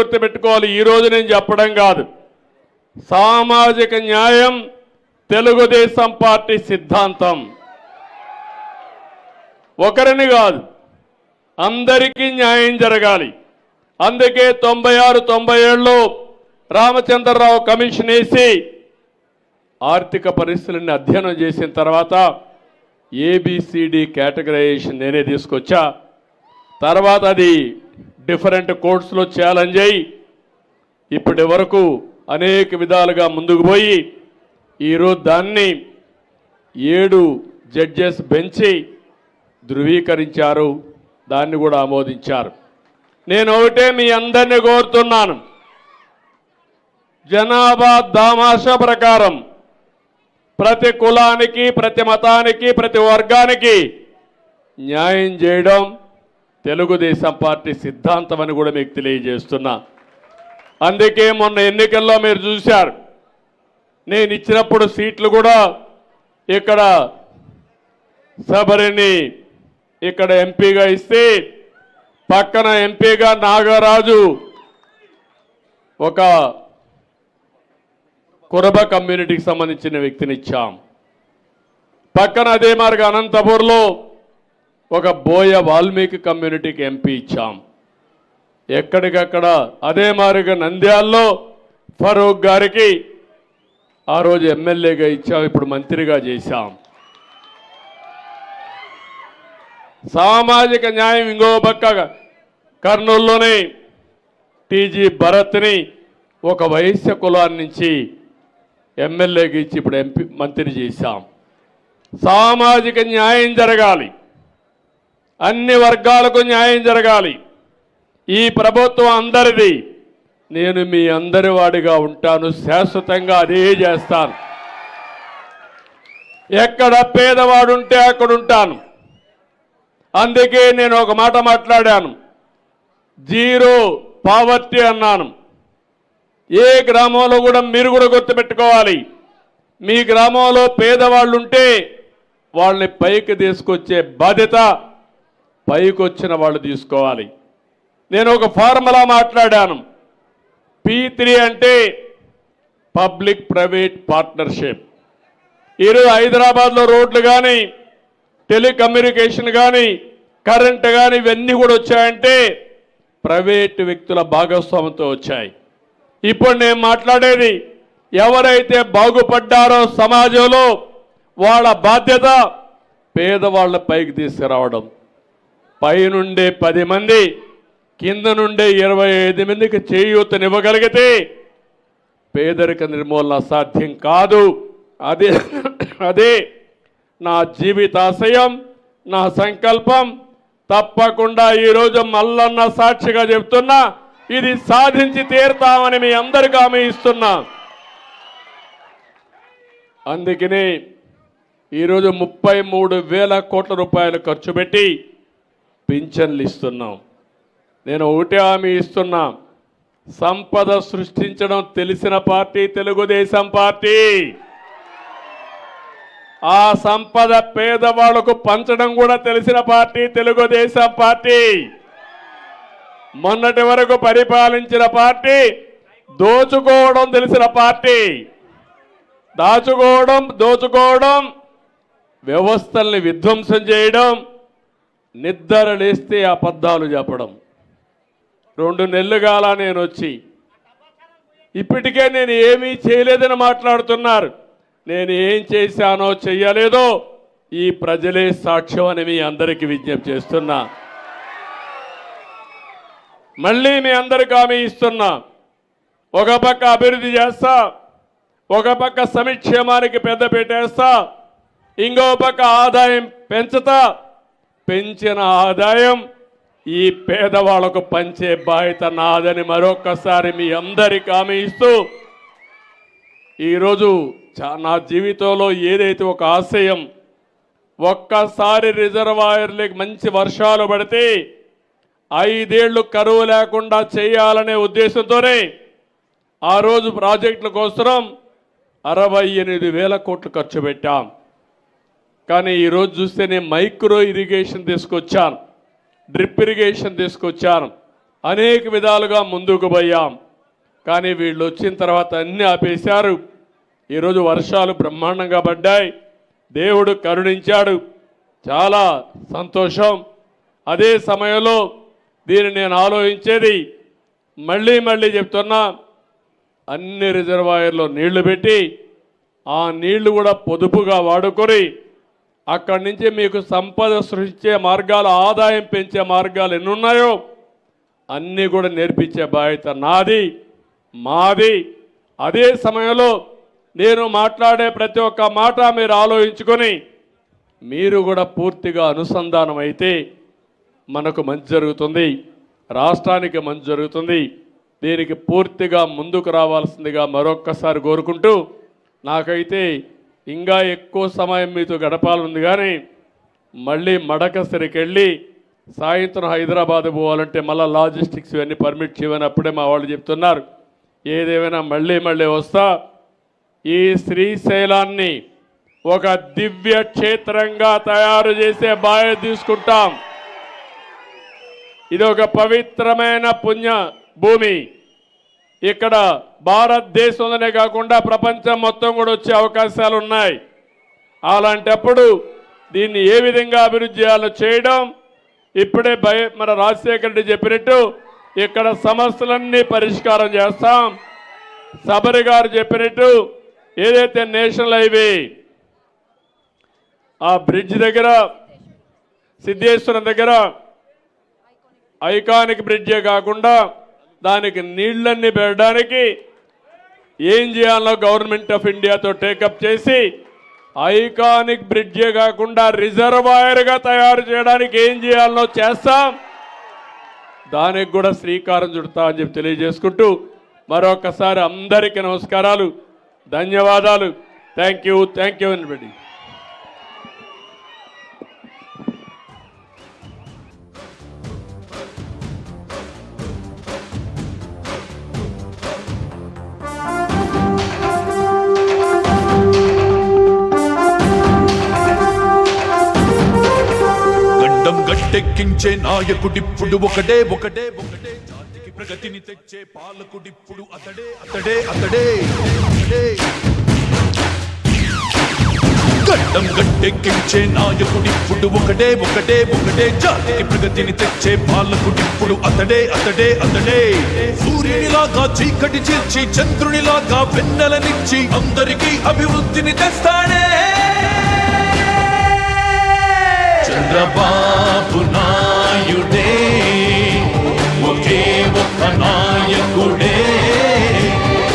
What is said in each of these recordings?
గుర్తుపెట్టుకోవాలి ఈ రోజు నేను చెప్పడం కాదు. సామాజిక న్యాయం తెలుగుదేశం పార్టీ సిద్ధాంతం. ఒకరిని కాదు అందరికీ న్యాయం జరగాలి. అందుకే తొంభై ఆరు తొంభై ఏడులో రామచంద్రరావు కమిషన్ వేసి ఆర్థిక పరిస్థితులని అధ్యయనం చేసిన తర్వాత ఏబిసిడి కేటగరైజేషన్ నేనే తీసుకొచ్చా. తర్వాత అది డిఫరెంట్ కోర్ట్స్లో ఛాలెంజ్ అయ్యి ఇప్పటి వరకు అనేక విధాలుగా ముందుకు పోయి ఈరోజు దాన్ని ఏడు జడ్జెస్ బెంచి ధృవీకరించారు దాన్ని కూడా ఆమోదించారు. నేను ఒకటే మీ అందరినీ కోరుతున్నాను. జనాభా దామాష ప్రకారం ప్రతి కులానికి ప్రతి మతానికి ప్రతి వర్గానికి న్యాయం చేయడం తెలుగుదేశం పార్టీ సిద్ధాంతం అని కూడా మీకు తెలియజేస్తున్నా. అందుకే మొన్న ఎన్నికల్లో మీరు చూశారు. నేను ఇచ్చినప్పుడు సీట్లు కూడా ఇక్కడ శబరిని ఇక్కడ ఎంపీగా ఇస్తే పక్కన ఎంపీగా నాగరాజు ఒక కురబ కమ్యూనిటీకి సంబంధించిన వ్యక్తిని ఇచ్చాం. పక్కన అదే మార్గ అనంతపూర్లో ఒక బోయ వాల్మీకి కమ్యూనిటీకి ఎంపీ ఇచ్చాం. ఎక్కడికక్కడ అదే మారిగా నంద్యాల్లో ఫరూక్ గారికి ఆ రోజు ఎమ్మెల్యేగా ఇచ్చాం ఇప్పుడు మంత్రిగా చేశాం. సామాజిక న్యాయం ఇంకో పక్క కర్నూలులోని టీజీ భరత్ని ఒక వైశ్య కులాన్ని నుంచి ఎమ్మెల్యేకి ఇచ్చి ఇప్పుడు ఎంపీ మంత్రి చేశాం. సామాజిక న్యాయం జరగాలి. అన్ని వర్గాలకు న్యాయం జరగాలి. ఈ ప్రభుత్వం అందరిది. నేను మీ అందరి వాడిగా ఉంటాను. శాశ్వతంగా అదే చేస్తాను. ఎక్కడ పేదవాడు ఉంటే అక్కడ ఉంటాను. అందుకే నేను ఒక మాట మాట్లాడాను. జీరో పావర్టీ అన్నాను. ఏ గ్రామంలో కూడా మీరు కూడా గుర్తుపెట్టుకోవాలి. మీ గ్రామంలో పేదవాళ్ళు ఉంటే వాళ్ళని పైకి తీసుకొచ్చే బాధ్యత పైకి వచ్చిన వాళ్ళు తీసుకోవాలి. నేను ఒక ఫార్ములా మాట్లాడాను. పీ త్రీ అంటే పబ్లిక్ ప్రైవేట్ పార్ట్నర్షిప్. ఈరోజు హైదరాబాద్లో రోడ్లు కానీ టెలికమ్యూనికేషన్ కానీ కరెంట్ కానీ ఇవన్నీ కూడా వచ్చాయంటే ప్రైవేట్ వ్యక్తుల భాగస్వామ్యంతో వచ్చాయి. ఇప్పుడు నేను మాట్లాడేది ఎవరైతే బాగుపడ్డారో సమాజంలో వాళ్ళ బాధ్యత పేదవాళ్ళ పైకి తీసుకురావడం. పైనుండే పది మంది కింద నుండే ఇరవై ఐదు మందికి చేయూతనివ్వగలిగితే పేదరిక నిర్మూలన సాధ్యం కాదు. అదే అదే నా జీవితాశయం నా సంకల్పం. తప్పకుండా ఈరోజు మల్లన్న సాక్షిగా చెప్తున్నా ఇది సాధించి తీరుతామని మీ అందరికీ హామీ ఇస్తున్నా. అందుకనే ఈరోజు ముప్పై మూడు వేల కోట్ల రూపాయలు ఖర్చు పెట్టి పింఛన్లు ఇస్తున్నాం. నేను ఒకటే హామీ ఇస్తున్నా. సంపద సృష్టించడం తెలిసిన పార్టీ తెలుగుదేశం పార్టీ. ఆ సంపద పేదవాళ్ళకు పంచడం కూడా తెలిసిన పార్టీ తెలుగుదేశం పార్టీ. మొన్నటి వరకు పరిపాలించిన పార్టీ దోచుకోవడం తెలిసిన పార్టీ. దాచుకోవడం దోచుకోవడం వ్యవస్థల్ని విధ్వంసం చేయడం నిద్ర లేస్తే అబద్ధాలు చెప్పడం రెండు నెలలు నేను వచ్చి ఇప్పటికే నేను ఏమీ చేయలేదని మాట్లాడుతున్నారు. నేను ఏం చేశానో చెయ్యలేదో ఈ ప్రజలే సాక్ష్యం అని మీ అందరికీ విజ్ఞప్తి చేస్తున్నా. మళ్ళీ మీ అందరికి హామీ ఇస్తున్నా. ఒక పక్క అభివృద్ధి చేస్తా ఒక పక్క సంక్షేమానికి పెద్ద పెట్టేస్తా ఇంకో పక్క ఆదాయం పెంచుతా పెంచిన ఆదాయం ఈ పేదవాళ్ళకు పంచే బాధ్యత నాదని మరొకసారి మీ అందరికి హామీ ఇస్తూ ఈరోజు నా జీవితంలో ఏదైతే ఒక ఆశయం ఒక్కసారి రిజర్వాయర్లకి మంచి వర్షాలు పడితే ఐదేళ్ళు కరువు లేకుండా చేయాలనే ఉద్దేశంతోనే ఆ రోజు ప్రాజెక్టుల కోసం అరవై ఎనిమిది వేల కోట్లు ఖర్చు పెట్టాం. కానీ ఈరోజు చూస్తే నేను మైక్రో ఇరిగేషన్ తీసుకొచ్చాను డ్రిప్ ఇరిగేషన్ తీసుకొచ్చాను అనేక విధాలుగా ముందుకు పోయాం. కానీ వీళ్ళు వచ్చిన తర్వాత అన్నీ ఆపేశారు. ఈరోజు వర్షాలు బ్రహ్మాండంగా పడ్డాయి. దేవుడు కరుణించాడు. చాలా సంతోషం. అదే సమయంలో దీన్ని నేను ఆలోచించేది మళ్ళీ మళ్ళీ చెప్తున్నా అన్ని రిజర్వాయర్లో నీళ్ళు పెట్టి ఆ నీళ్ళు కూడా పొదుపుగా వాడుకొని అక్కడి నుంచి మీకు సంపద సృష్టించే మార్గాలు ఆదాయం పెంచే మార్గాలు ఎన్ని ఉన్నాయో అన్నీ కూడా నేర్పించే బాధ్యత నాది మాది. అదే సమయంలో నేను మాట్లాడే ప్రతి ఒక్క మాట మీరు ఆలోచించుకొని మీరు కూడా పూర్తిగా అనుసంధానం అయితే మనకు మంచి జరుగుతుంది రాష్ట్రానికి మంచి జరుగుతుంది. దీనికి పూర్తిగా ముందుకు రావాల్సిందిగా మరొక్కసారి కోరుకుంటూ నాకైతే ఇంకా ఎక్కువ సమయం మీతో గడపాలనుంది కానీ మళ్ళీ మడకసరికి వెళ్ళి సాయంత్రం హైదరాబాద్ పోవాలంటే మళ్ళీ లాజిస్టిక్స్ ఇవన్నీ పర్మిట్ చేయమని అప్పుడే మా వాళ్ళు చెప్తున్నారు. ఏదేమైనా మళ్ళీ మళ్ళీ వస్తా. ఈ శ్రీశైలాన్ని ఒక దివ్య క్షేత్రంగా తయారు చేసే బాధ్యత తీసుకుంటాం. ఇది ఒక పవిత్రమైన పుణ్య భూమి. ఇక్కడ భారతదేశంలోనే కాకుండా ప్రపంచం మొత్తం కూడా వచ్చే అవకాశాలు ఉన్నాయి. అలాంటప్పుడు దీన్ని ఏ విధంగా అభివృద్ధి చేయాలో చేయడం ఇప్పుడే భయ మన రాజశేఖర రెడ్డి చెప్పినట్టు ఇక్కడ సమస్యలన్నీ పరిష్కారం చేస్తాం. సబరి గారు చెప్పినట్టు ఏదైతే నేషనల్ హైవే ఆ బ్రిడ్జ్ దగ్గర సిద్ధేశ్వరం దగ్గర ఐకానిక్ బ్రిడ్జే కాకుండా దానికి నీళ్ళన్నీ పెట్టడానికి ఏం చేయాలో గవర్నమెంట్ ఆఫ్ ఇండియాతో టేకప్ చేసి ఐకానిక్ బ్రిడ్జే కాకుండా రిజర్వాయర్గా తయారు చేయడానికి ఏం చేయాలో చేస్తాం. దానికి కూడా శ్రీకారం చుడతా అని చెప్పి తెలియజేసుకుంటూ మరొకసారి అందరికీ నమస్కారాలు ధన్యవాదాలు. Thank you thank you anybody నాయకుడిప్పుడు ఒకటే ఒకటే ఒకటే. జాతికి ప్రగతిని తెచ్చే పాలకుడిప్పుడు అతడే అతడే అతడే అతడే. గడ్డం గట్టెక్కించే నాయకుడిప్పుడు ఒకటే ఒకటే ఒకటే. జాతికి ప్రగతిని తెచ్చే పాలకుడిప్పుడు అతడే అతడే అతడే. సూర్యునిలాగా చీకటి చేర్చి చంద్రునిలాగా వెన్నెలనిచ్చి అందరికీ అభివృద్ధిని తెస్తాడే. చంద్రబాబు నాయుడే ఒకే ఒక్క నాయకుడే.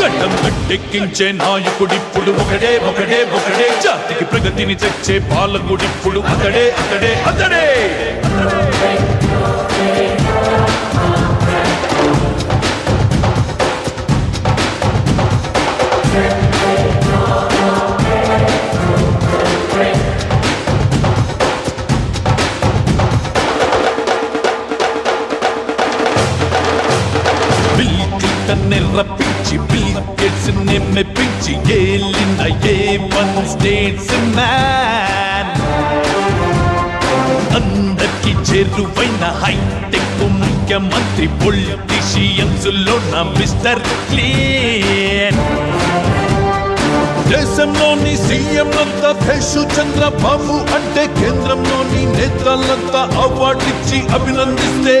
గడ్డం గట్టెక్కించే నాయకుడిప్పుడు ఒకడే ఒకడే ఒకడే. జాతికి ప్రగతిని తెచ్చే పాలకుడిప్పుడు అతడే అతడే అతడే. రప్పించి బిల్ గేట్స్ మెప్పించి ఏలిన ఏ వన్ స్టేట్స్ మ్యాన్ అందరికి చేరువైన హైటెక్ ముఖ్యమంత్రి పొలిటీషియన్స్లో నా మిస్టర్ క్లీన్. దేశంలోని సీఎంలంతా భేషు చంద్రబాబు అంటే కేంద్రంలోని నేతలంతా అవార్డిచ్చి అభినందిస్తే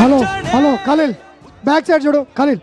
hello hello Khalil back side ചോടോ Khaleel